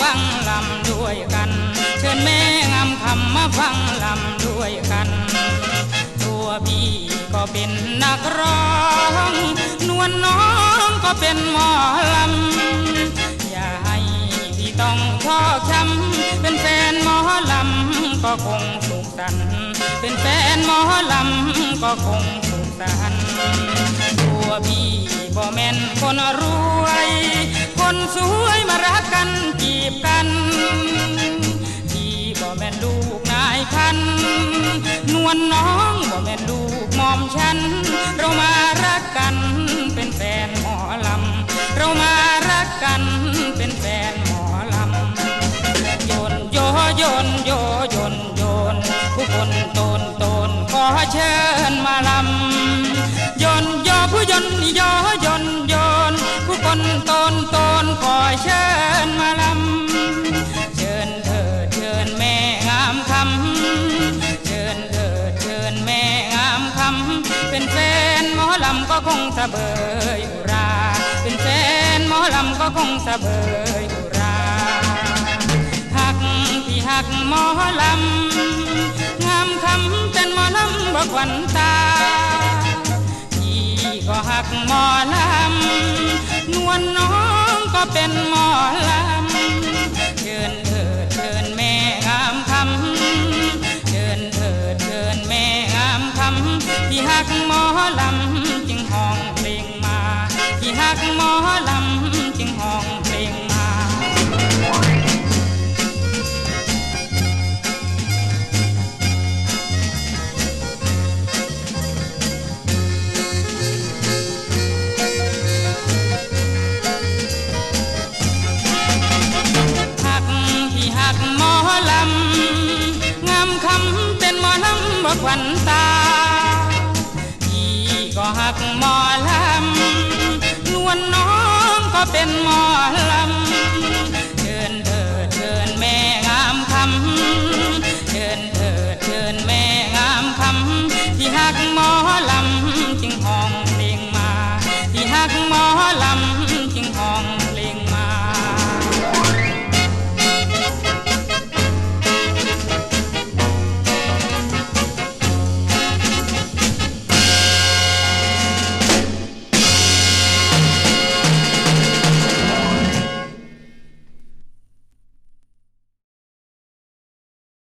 ฟังลำด้วยกัน เชิญแม่งามคำมาฟังลำด้วยกัน ตัวพี่ก็เป็นนักร้อง นวลน้องก็เป็นหมอลำ อย่าให้พี่ต้องชอช้ำเป็นแฟนหมอลำก็คงสุขสันเป็นแฟนหมอลำก็คงสุขสันตัวพี่บ่แม่นคนรวย คนสวยมารักกันจ บกันพี่บ่แม่นลูกนายพัน นวลน้องบ่แม่นลูกหมอมฉัน เรามารักกันเป็นแฟนหมอลำ เรามารักกันเป็นแฟนหมอลำโยนโยโยนโยโยน เบยอุรา เป็นแฟนหมอลำก็คงสะเบยอุราหักที่หักหมอลำงามคำเป็นหมอลำบอกวันตาพี่ก็หักหมอลำนวลน้องก็เป็นหมอลำเชิญเถิดเชิญแม่งามคำเชิญเถิดเชิญแม่งามคำที่หักหมอลำ หักหมอลำจึงห้องเพลงมาหักที่หักหมอลำงามคำเป็นหมอลำบอกวันตาพี่ก็หักหมอลำ ส่วนน้องก็เป็นหมอลำเชิญเธอเชิญแม่งามคำเชิญเธอเชิญแม่งามคำที่หักหมอลำจึงห้องเพลงมาที่หักหมอ